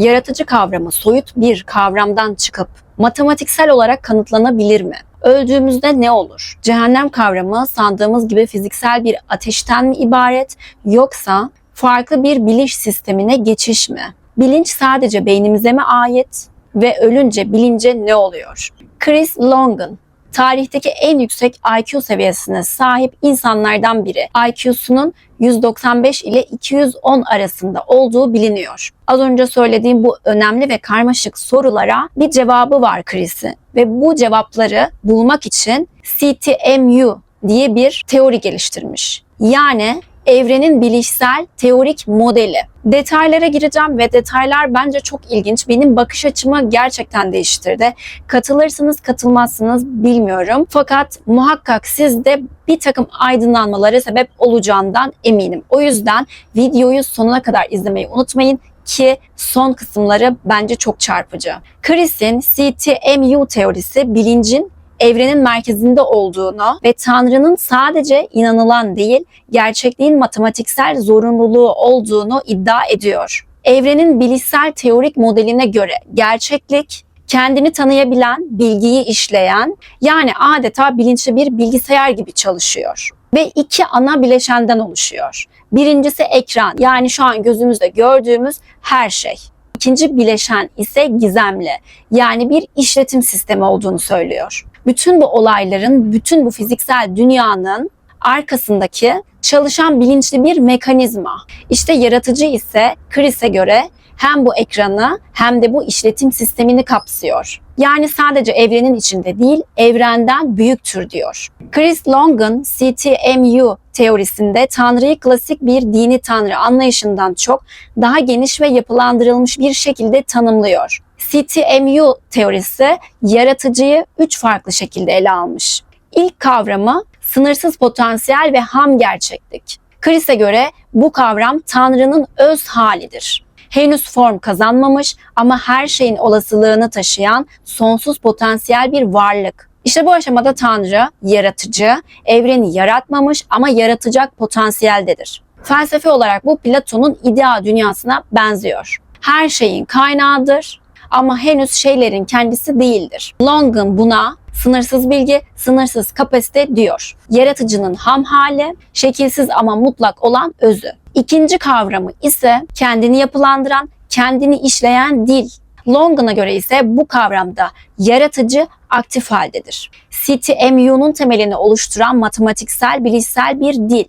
Yaratıcı kavramı soyut bir kavramdan çıkıp matematiksel olarak kanıtlanabilir mi? Öldüğümüzde ne olur? Cehennem kavramı sandığımız gibi fiziksel bir ateşten mi ibaret yoksa farklı bir biliş sistemine geçiş mi? Bilinç sadece beynimize mi ait ve ölünce bilince ne oluyor? Chris Longan tarihteki en yüksek IQ seviyesine sahip insanlardan biri. IQ'sunun 195 ile 210 arasında olduğu biliniyor. Az önce söylediğim bu önemli ve karmaşık sorulara bir cevabı var Chris'in ve bu cevapları bulmak için CTMU diye bir teori geliştirmiş. Yani evrenin bilişsel teorik modeli. Detaylara gireceğim ve detaylar bence çok ilginç. Benim bakış açımı gerçekten değiştirdi. Katılırsınız katılmazsınız bilmiyorum. Fakat muhakkak siz de bir takım aydınlanmalara sebep olacağından eminim. O yüzden videoyu sonuna kadar izlemeyi unutmayın ki son kısımları bence çok çarpıcı. Chris'in CTMU teorisi bilincin evrenin merkezinde olduğunu ve Tanrı'nın sadece inanılan değil, gerçekliğin matematiksel zorunluluğu olduğunu iddia ediyor. Evrenin bilişsel teorik modeline göre gerçeklik kendini tanıyabilen, bilgiyi işleyen, yani adeta bilinçli bir bilgisayar gibi çalışıyor ve iki ana bileşenden oluşuyor. Birincisi ekran, yani şu an gözümüzde gördüğümüz her şey. İkinci bileşen ise gizemli, yani bir işletim sistemi olduğunu söylüyor bütün bu olayların, bütün bu fiziksel dünyanın arkasındaki çalışan bilinçli bir mekanizma. İşte yaratıcı ise Chris'e göre hem bu ekranı hem de bu işletim sistemini kapsıyor. Yani sadece evrenin içinde değil, evrenden büyüktür diyor. Chris Longan CTMU teorisinde Tanrı'yı klasik bir dini Tanrı anlayışından çok daha geniş ve yapılandırılmış bir şekilde tanımlıyor. CTMU teorisi yaratıcıyı üç farklı şekilde ele almış. İlk kavramı sınırsız potansiyel ve ham gerçeklik. Chris'e göre bu kavram Tanrı'nın öz halidir. Henüz form kazanmamış ama her şeyin olasılığını taşıyan sonsuz potansiyel bir varlık. İşte bu aşamada Tanrı, yaratıcı, evreni yaratmamış ama yaratacak potansiyeldedir. Felsefe olarak bu Platon'un idea dünyasına benziyor. Her şeyin kaynağıdır ama henüz şeylerin kendisi değildir. Longan buna sınırsız bilgi, sınırsız kapasite diyor. Yaratıcının ham hali, şekilsiz ama mutlak olan özü. İkinci kavramı ise kendini yapılandıran, kendini işleyen dil. Longan'a göre ise bu kavramda yaratıcı aktif haldedir. CTMU'nun temelini oluşturan matematiksel, bilişsel bir dil.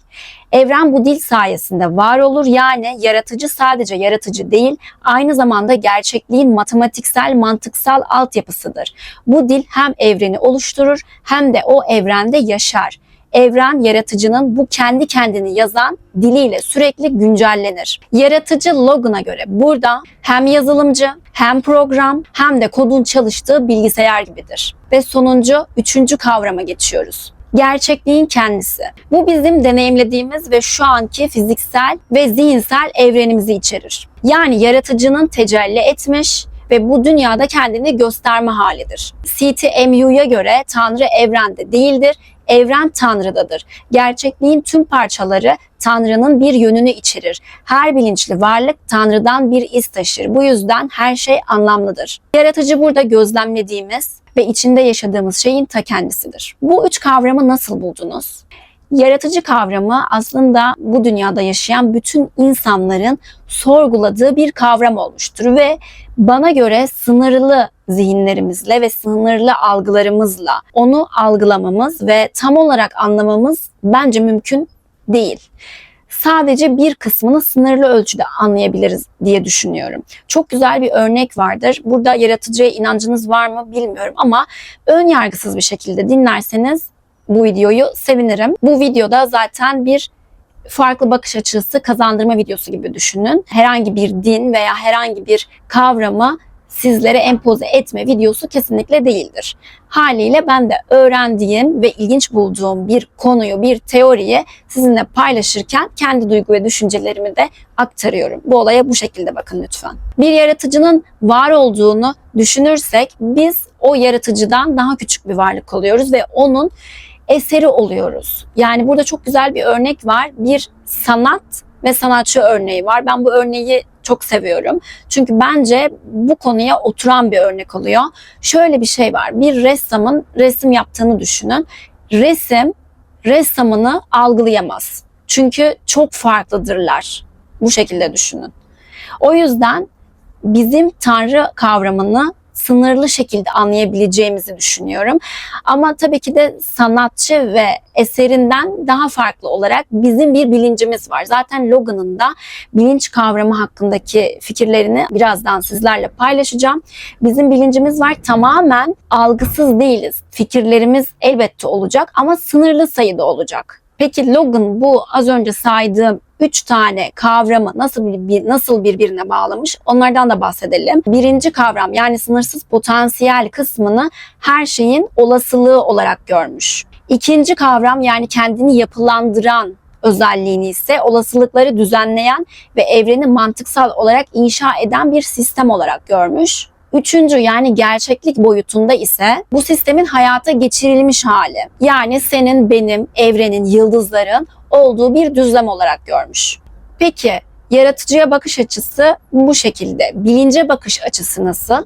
Evren bu dil sayesinde var olur yani yaratıcı sadece yaratıcı değil, aynı zamanda gerçekliğin matematiksel, mantıksal altyapısıdır. Bu dil hem evreni oluşturur hem de o evrende yaşar evren yaratıcının bu kendi kendini yazan diliyle sürekli güncellenir. Yaratıcı Logan'a göre burada hem yazılımcı hem program hem de kodun çalıştığı bilgisayar gibidir. Ve sonuncu üçüncü kavrama geçiyoruz gerçekliğin kendisi. Bu bizim deneyimlediğimiz ve şu anki fiziksel ve zihinsel evrenimizi içerir. Yani yaratıcının tecelli etmiş ve bu dünyada kendini gösterme halidir. CTMU'ya göre Tanrı evrende değildir, evren Tanrı'dadır. Gerçekliğin tüm parçaları Tanrı'nın bir yönünü içerir. Her bilinçli varlık Tanrı'dan bir iz taşır. Bu yüzden her şey anlamlıdır. Yaratıcı burada gözlemlediğimiz ve içinde yaşadığımız şeyin ta kendisidir. Bu üç kavramı nasıl buldunuz? Yaratıcı kavramı aslında bu dünyada yaşayan bütün insanların sorguladığı bir kavram olmuştur ve bana göre sınırlı zihinlerimizle ve sınırlı algılarımızla onu algılamamız ve tam olarak anlamamız bence mümkün değil. Sadece bir kısmını sınırlı ölçüde anlayabiliriz diye düşünüyorum. Çok güzel bir örnek vardır. Burada yaratıcıya inancınız var mı bilmiyorum ama ön yargısız bir şekilde dinlerseniz bu videoyu sevinirim. Bu videoda zaten bir farklı bakış açısı kazandırma videosu gibi düşünün. Herhangi bir din veya herhangi bir kavramı sizlere empoze etme videosu kesinlikle değildir. Haliyle ben de öğrendiğim ve ilginç bulduğum bir konuyu, bir teoriyi sizinle paylaşırken kendi duygu ve düşüncelerimi de aktarıyorum. Bu olaya bu şekilde bakın lütfen. Bir yaratıcının var olduğunu düşünürsek biz o yaratıcıdan daha küçük bir varlık oluyoruz ve onun eseri oluyoruz. Yani burada çok güzel bir örnek var. Bir sanat ve sanatçı örneği var. Ben bu örneği çok seviyorum. Çünkü bence bu konuya oturan bir örnek oluyor. Şöyle bir şey var. Bir ressamın resim yaptığını düşünün. Resim ressamını algılayamaz. Çünkü çok farklıdırlar. Bu şekilde düşünün. O yüzden bizim tanrı kavramını sınırlı şekilde anlayabileceğimizi düşünüyorum. Ama tabii ki de sanatçı ve eserinden daha farklı olarak bizim bir bilincimiz var. Zaten Logan'ın da bilinç kavramı hakkındaki fikirlerini birazdan sizlerle paylaşacağım. Bizim bilincimiz var tamamen algısız değiliz. Fikirlerimiz elbette olacak ama sınırlı sayıda olacak. Peki Logan bu az önce saydığım üç tane kavramı nasıl bir, nasıl birbirine bağlamış onlardan da bahsedelim. Birinci kavram yani sınırsız potansiyel kısmını her şeyin olasılığı olarak görmüş. İkinci kavram yani kendini yapılandıran özelliğini ise olasılıkları düzenleyen ve evreni mantıksal olarak inşa eden bir sistem olarak görmüş. Üçüncü yani gerçeklik boyutunda ise bu sistemin hayata geçirilmiş hali. Yani senin, benim, evrenin, yıldızların olduğu bir düzlem olarak görmüş. Peki yaratıcıya bakış açısı bu şekilde. Bilince bakış açısı nasıl?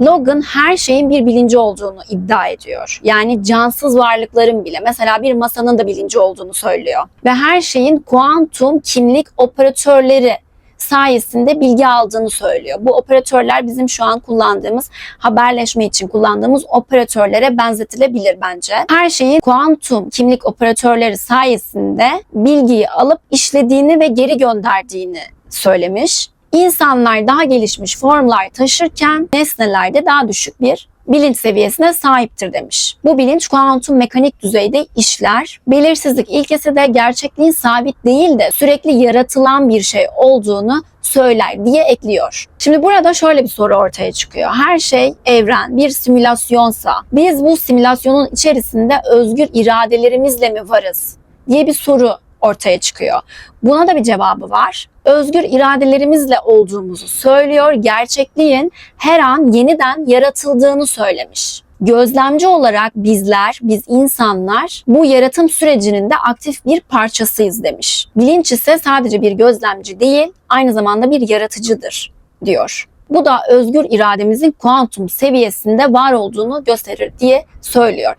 Logan her şeyin bir bilinci olduğunu iddia ediyor. Yani cansız varlıkların bile mesela bir masanın da bilinci olduğunu söylüyor. Ve her şeyin kuantum kimlik operatörleri sayesinde bilgi aldığını söylüyor. Bu operatörler bizim şu an kullandığımız haberleşme için kullandığımız operatörlere benzetilebilir bence. Her şeyin kuantum kimlik operatörleri sayesinde bilgiyi alıp işlediğini ve geri gönderdiğini söylemiş. İnsanlar daha gelişmiş formlar taşırken nesnelerde daha düşük bir bilinç seviyesine sahiptir demiş. Bu bilinç kuantum mekanik düzeyde işler. Belirsizlik ilkesi de gerçekliğin sabit değil de sürekli yaratılan bir şey olduğunu söyler diye ekliyor. Şimdi burada şöyle bir soru ortaya çıkıyor. Her şey evren bir simülasyonsa biz bu simülasyonun içerisinde özgür iradelerimizle mi varız diye bir soru ortaya çıkıyor. Buna da bir cevabı var. Özgür iradelerimizle olduğumuzu söylüyor. Gerçekliğin her an yeniden yaratıldığını söylemiş. Gözlemci olarak bizler, biz insanlar bu yaratım sürecinin de aktif bir parçasıyız demiş. Bilinç ise sadece bir gözlemci değil, aynı zamanda bir yaratıcıdır diyor. Bu da özgür irademizin kuantum seviyesinde var olduğunu gösterir diye söylüyor.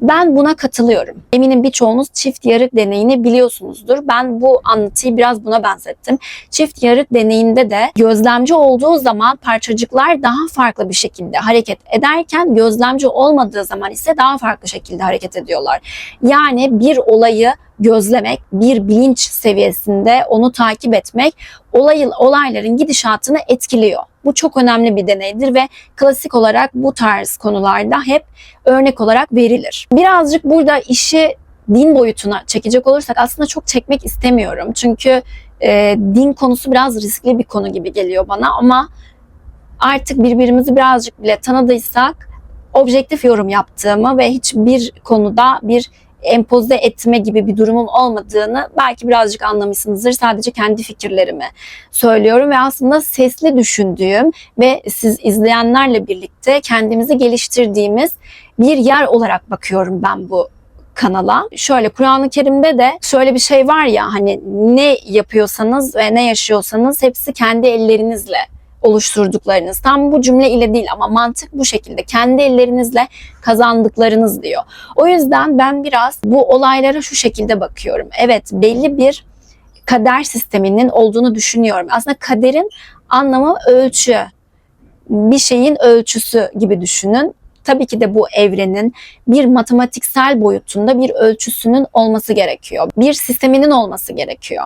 Ben buna katılıyorum. Eminim birçoğunuz çift yarık deneyini biliyorsunuzdur. Ben bu anlatıyı biraz buna benzettim. Çift yarık deneyinde de gözlemci olduğu zaman parçacıklar daha farklı bir şekilde hareket ederken gözlemci olmadığı zaman ise daha farklı şekilde hareket ediyorlar. Yani bir olayı gözlemek, bir bilinç seviyesinde onu takip etmek olay, olayların gidişatını etkiliyor. Bu çok önemli bir deneydir ve klasik olarak bu tarz konularda hep örnek olarak verilir. Birazcık burada işi din boyutuna çekecek olursak aslında çok çekmek istemiyorum. Çünkü e, din konusu biraz riskli bir konu gibi geliyor bana ama artık birbirimizi birazcık bile tanıdıysak objektif yorum yaptığımı ve hiçbir konuda bir empoze etme gibi bir durumun olmadığını belki birazcık anlamışsınızdır. Sadece kendi fikirlerimi söylüyorum ve aslında sesli düşündüğüm ve siz izleyenlerle birlikte kendimizi geliştirdiğimiz bir yer olarak bakıyorum ben bu kanala. Şöyle Kur'an-ı Kerim'de de şöyle bir şey var ya hani ne yapıyorsanız ve ne yaşıyorsanız hepsi kendi ellerinizle oluşturduklarınız. Tam bu cümle ile değil ama mantık bu şekilde. Kendi ellerinizle kazandıklarınız diyor. O yüzden ben biraz bu olaylara şu şekilde bakıyorum. Evet belli bir kader sisteminin olduğunu düşünüyorum. Aslında kaderin anlamı ölçü. Bir şeyin ölçüsü gibi düşünün. Tabii ki de bu evrenin bir matematiksel boyutunda bir ölçüsünün olması gerekiyor. Bir sisteminin olması gerekiyor.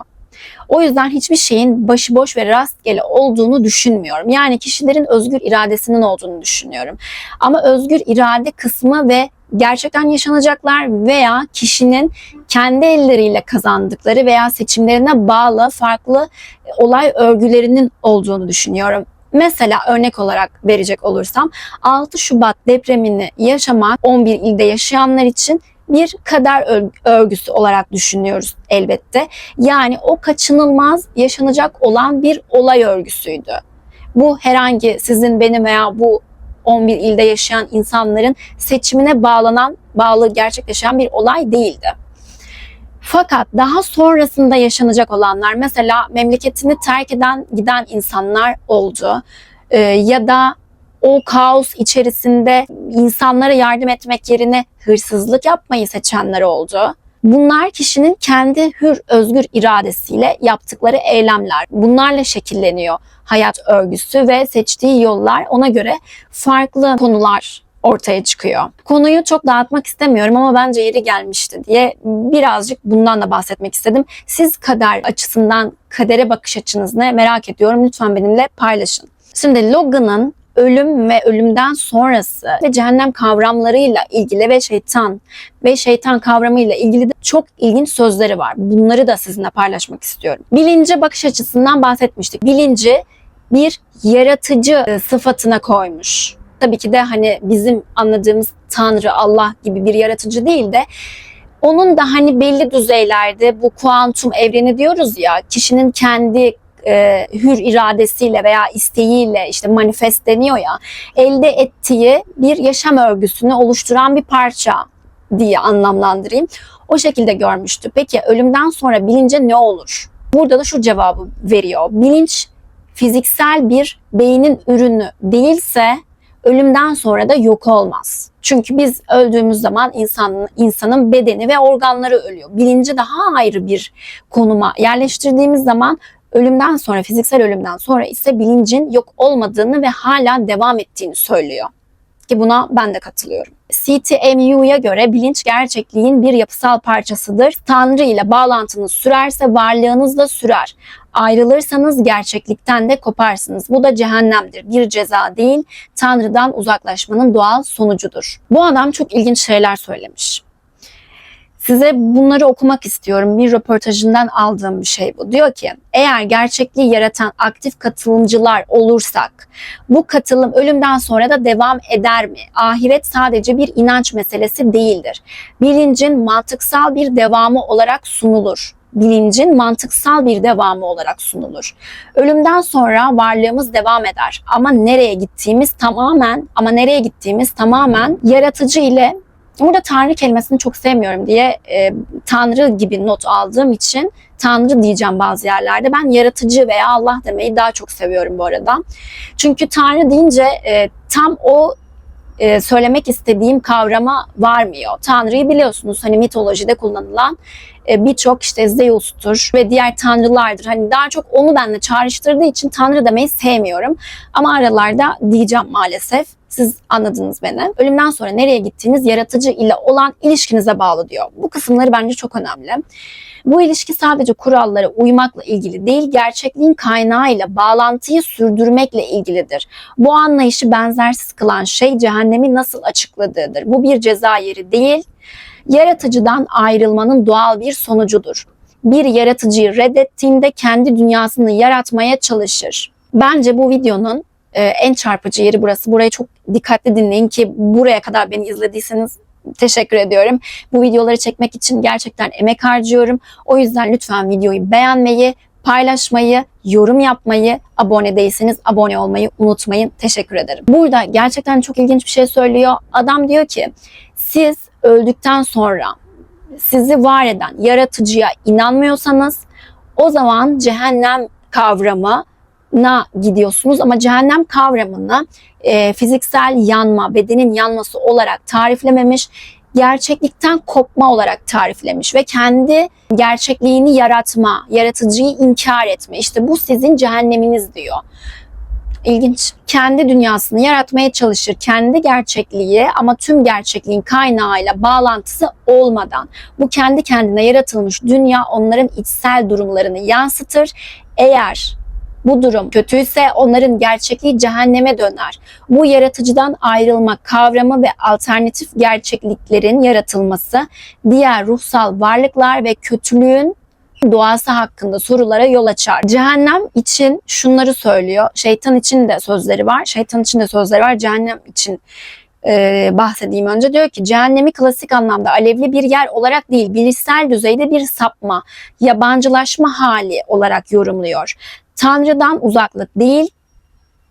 O yüzden hiçbir şeyin başıboş ve rastgele olduğunu düşünmüyorum. Yani kişilerin özgür iradesinin olduğunu düşünüyorum. Ama özgür irade kısmı ve gerçekten yaşanacaklar veya kişinin kendi elleriyle kazandıkları veya seçimlerine bağlı farklı olay örgülerinin olduğunu düşünüyorum. Mesela örnek olarak verecek olursam 6 Şubat depremini yaşamak 11 ilde yaşayanlar için bir kader örgüsü olarak düşünüyoruz elbette. Yani o kaçınılmaz yaşanacak olan bir olay örgüsüydü. Bu herhangi sizin benim veya bu 11 ilde yaşayan insanların seçimine bağlanan, bağlı gerçekleşen bir olay değildi. Fakat daha sonrasında yaşanacak olanlar mesela memleketini terk eden giden insanlar oldu. Ee, ya da o kaos içerisinde insanlara yardım etmek yerine hırsızlık yapmayı seçenler oldu. Bunlar kişinin kendi hür özgür iradesiyle yaptıkları eylemler. Bunlarla şekilleniyor hayat örgüsü ve seçtiği yollar ona göre farklı konular ortaya çıkıyor. Konuyu çok dağıtmak istemiyorum ama bence yeri gelmişti diye birazcık bundan da bahsetmek istedim. Siz kader açısından kadere bakış açınız ne merak ediyorum. Lütfen benimle paylaşın. Şimdi Logan'ın ölüm ve ölümden sonrası ve cehennem kavramlarıyla ilgili ve şeytan ve şeytan kavramıyla ilgili de çok ilginç sözleri var. Bunları da sizinle paylaşmak istiyorum. Bilince bakış açısından bahsetmiştik. Bilinci bir yaratıcı e, sıfatına koymuş. Tabii ki de hani bizim anladığımız Tanrı, Allah gibi bir yaratıcı değil de onun da hani belli düzeylerde bu kuantum evreni diyoruz ya kişinin kendi e, hür iradesiyle veya isteğiyle işte manifest deniyor ya elde ettiği bir yaşam örgüsünü oluşturan bir parça diye anlamlandırayım. O şekilde görmüştü. Peki ölümden sonra bilince ne olur? Burada da şu cevabı veriyor. Bilinç fiziksel bir beynin ürünü değilse ölümden sonra da yok olmaz. Çünkü biz öldüğümüz zaman insanın, insanın bedeni ve organları ölüyor. Bilinci daha ayrı bir konuma yerleştirdiğimiz zaman ölümden sonra, fiziksel ölümden sonra ise bilincin yok olmadığını ve hala devam ettiğini söylüyor. Ki buna ben de katılıyorum. CTMU'ya göre bilinç gerçekliğin bir yapısal parçasıdır. Tanrı ile bağlantınız sürerse varlığınız da sürer. Ayrılırsanız gerçeklikten de koparsınız. Bu da cehennemdir. Bir ceza değil, Tanrı'dan uzaklaşmanın doğal sonucudur. Bu adam çok ilginç şeyler söylemiş. Size bunları okumak istiyorum. Bir röportajından aldığım bir şey bu. Diyor ki eğer gerçekliği yaratan aktif katılımcılar olursak bu katılım ölümden sonra da devam eder mi? Ahiret sadece bir inanç meselesi değildir. Bilincin mantıksal bir devamı olarak sunulur bilincin mantıksal bir devamı olarak sunulur. Ölümden sonra varlığımız devam eder ama nereye gittiğimiz tamamen ama nereye gittiğimiz tamamen yaratıcı ile Burada Tanrı kelimesini çok sevmiyorum diye e, Tanrı gibi not aldığım için Tanrı diyeceğim bazı yerlerde. Ben yaratıcı veya Allah demeyi daha çok seviyorum bu arada. Çünkü Tanrı deyince e, tam o e, söylemek istediğim kavrama varmıyor. Tanrı'yı biliyorsunuz hani mitolojide kullanılan birçok işte Zeus'tur ve diğer tanrılardır. Hani daha çok onu benimle çağrıştırdığı için Tanrı demeyi sevmiyorum. Ama aralarda diyeceğim maalesef. Siz anladınız beni. Ölümden sonra nereye gittiğiniz yaratıcı ile olan ilişkinize bağlı diyor. Bu kısımları bence çok önemli. Bu ilişki sadece kurallara uymakla ilgili değil, gerçekliğin kaynağıyla bağlantıyı sürdürmekle ilgilidir. Bu anlayışı benzersiz kılan şey cehennemi nasıl açıkladığıdır. Bu bir ceza yeri değil, yaratıcıdan ayrılmanın doğal bir sonucudur. Bir yaratıcıyı reddettiğinde kendi dünyasını yaratmaya çalışır. Bence bu videonun e, en çarpıcı yeri burası. Burayı çok dikkatli dinleyin ki buraya kadar beni izlediyseniz teşekkür ediyorum. Bu videoları çekmek için gerçekten emek harcıyorum. O yüzden lütfen videoyu beğenmeyi, paylaşmayı, yorum yapmayı, abone değilseniz abone olmayı unutmayın. Teşekkür ederim. Burada gerçekten çok ilginç bir şey söylüyor. Adam diyor ki siz öldükten sonra sizi var eden yaratıcıya inanmıyorsanız o zaman cehennem kavramı na gidiyorsunuz ama cehennem kavramını e, fiziksel yanma, bedenin yanması olarak tariflememiş, gerçeklikten kopma olarak tariflemiş ve kendi gerçekliğini yaratma, yaratıcıyı inkar etme. İşte bu sizin cehenneminiz diyor. İlginç. Kendi dünyasını yaratmaya çalışır. Kendi gerçekliği ama tüm gerçekliğin kaynağıyla bağlantısı olmadan. Bu kendi kendine yaratılmış dünya onların içsel durumlarını yansıtır. Eğer bu durum kötüyse onların gerçekliği cehenneme döner. Bu yaratıcıdan ayrılmak kavramı ve alternatif gerçekliklerin yaratılması diğer ruhsal varlıklar ve kötülüğün doğası hakkında sorulara yol açar. Cehennem için şunları söylüyor. Şeytan için de sözleri var. Şeytan için de sözleri var. Cehennem için e, bahsedeyim önce. Diyor ki cehennemi klasik anlamda alevli bir yer olarak değil, bilişsel düzeyde bir sapma, yabancılaşma hali olarak yorumluyor. Tanrı'dan uzaklık değil,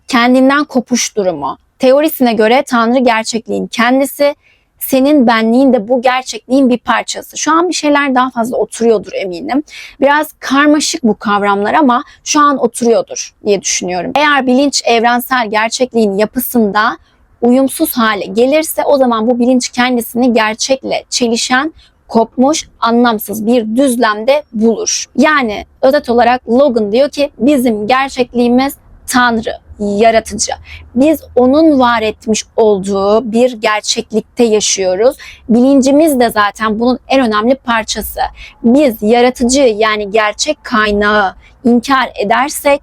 kendinden kopuş durumu. Teorisine göre Tanrı gerçekliğin kendisi, senin benliğin de bu gerçekliğin bir parçası. Şu an bir şeyler daha fazla oturuyordur eminim. Biraz karmaşık bu kavramlar ama şu an oturuyordur diye düşünüyorum. Eğer bilinç evrensel gerçekliğin yapısında uyumsuz hale gelirse o zaman bu bilinç kendisini gerçekle çelişen kopmuş, anlamsız bir düzlemde bulur. Yani özet olarak Logan diyor ki bizim gerçekliğimiz Tanrı, yaratıcı. Biz onun var etmiş olduğu bir gerçeklikte yaşıyoruz. Bilincimiz de zaten bunun en önemli parçası. Biz yaratıcı yani gerçek kaynağı inkar edersek,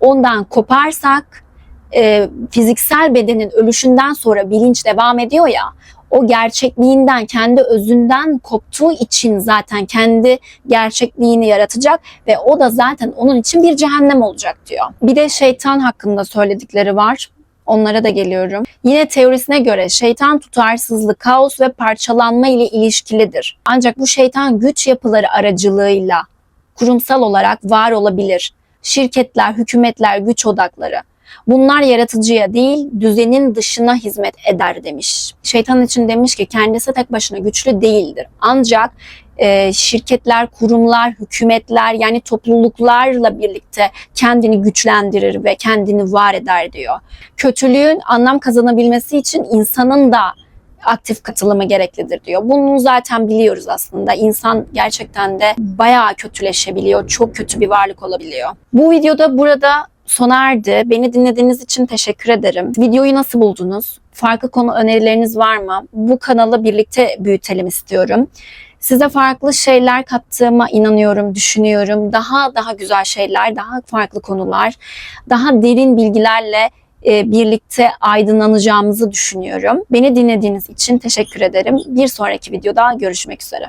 ondan koparsak, e, fiziksel bedenin ölüşünden sonra bilinç devam ediyor ya, o gerçekliğinden, kendi özünden koptuğu için zaten kendi gerçekliğini yaratacak ve o da zaten onun için bir cehennem olacak diyor. Bir de şeytan hakkında söyledikleri var. Onlara da geliyorum. Yine teorisine göre şeytan tutarsızlık, kaos ve parçalanma ile ilişkilidir. Ancak bu şeytan güç yapıları aracılığıyla kurumsal olarak var olabilir. Şirketler, hükümetler, güç odakları. Bunlar yaratıcıya değil, düzenin dışına hizmet eder demiş. Şeytan için demiş ki kendisi tek başına güçlü değildir. Ancak e, şirketler, kurumlar, hükümetler yani topluluklarla birlikte kendini güçlendirir ve kendini var eder diyor. Kötülüğün anlam kazanabilmesi için insanın da aktif katılımı gereklidir diyor. Bunu zaten biliyoruz aslında. İnsan gerçekten de bayağı kötüleşebiliyor. Çok kötü bir varlık olabiliyor. Bu videoda burada sona erdi. Beni dinlediğiniz için teşekkür ederim. Videoyu nasıl buldunuz? Farklı konu önerileriniz var mı? Bu kanalı birlikte büyütelim istiyorum. Size farklı şeyler kattığıma inanıyorum, düşünüyorum. Daha daha güzel şeyler, daha farklı konular, daha derin bilgilerle e, birlikte aydınlanacağımızı düşünüyorum. Beni dinlediğiniz için teşekkür ederim. Bir sonraki videoda görüşmek üzere.